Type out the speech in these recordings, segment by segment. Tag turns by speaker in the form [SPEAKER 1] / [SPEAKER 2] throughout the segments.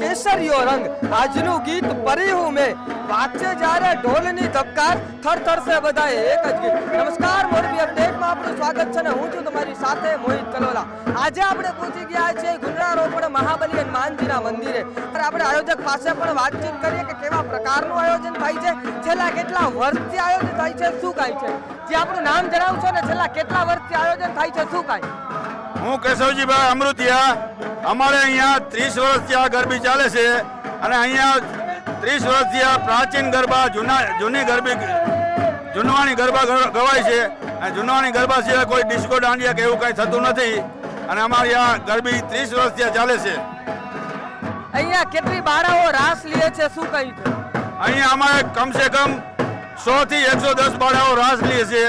[SPEAKER 1] કેસરીયો રંગ. આજનું ગીત પરી હું મેં. વાંચે જ્યારે ઢોલની ધબકાર, થર થરસે બધાએ એક જ ગીત. નમસ્કાર, મોરબી અપડેટમાં આપનું સ્વાગત છે ને હું છું તમારી સાથે મોહિત કલોલા. આજે આપણે પહોંચી ગયા છે ગુંડરા મહાબલી મહાબલી હનુમાનજીના મંદિરે. અને આપણે આયોજક પાસે પણ વાતચીત કરીએ કે કેવા પ્રકારનું આયોજન થાય છે, છેલ્લા કેટલા વર્ષથી આયોજન થાય છે, શું કાંઈ છે? જે આપણું નામ જણાવશો ને, છેલ્લા કેટલા વર્ષથી આયોજન થાય છે, શું કાંઈ?
[SPEAKER 2] હું કેશવજીભાઈ અમૃતિયા અમારે અહીંયા ત્રીસ વર્ષથી આ ગરબી ચાલે છે અને અહીંયા ત્રીસ વર્ષથી આ પ્રાચીન ગરબા જૂના જૂની ગરબી જૂનવાણી ગરબા ગવાય છે. અને જૂનવાણી ગરબા સિવાય કોઈ ડિસ્કો દાંડિયા કે એવું કંઈ થતું નથી. અને અમારી આ ગરબી ત્રીસ વર્ષથી ચાલે છે.
[SPEAKER 1] અહીંયા કેટલી બાળાઓ રાસ લે છે શું કહ્યું
[SPEAKER 2] અહીંયા અમારે કમસે કમ સો થી એકસો દસ બાળાઓ રાસ લે છે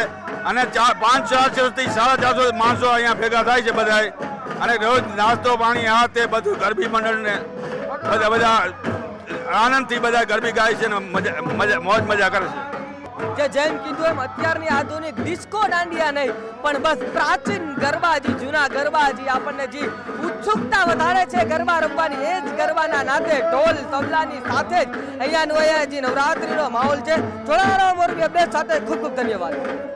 [SPEAKER 2] અને ચાર પાંચ ચારસોથી સાડા ચારસો માણસો અહીંયા ભેગા થાય છે બધાય. અને રોજ નાસ્તો પાણી, આ તે બધું ગરબી મંડળને બધા બધા આનંદથી બધા ગરબી ગાય છે ને મજા મોજ મજા કરે છે.
[SPEAKER 1] જે જેમ કીધું એમ, અત્યારની આધુનિક ડિસ્કો દાંડિયા નહીં, પણ બસ પ્રાચીન ગરબાજી, જૂના ગરબા ગરબાજી આપણને જે ઉત્સુકતા વધારે છે ગરબા રમવાની, એ જ ગરબાના નાતે ઢોલ, તબલાની સાથે જ અહીંયાનું અહીંયા જે નવરાત્રીનો માહોલ છે, થોડા મોરબી અપડેટ સાથે ખૂબ ખૂબ ધન્યવાદ.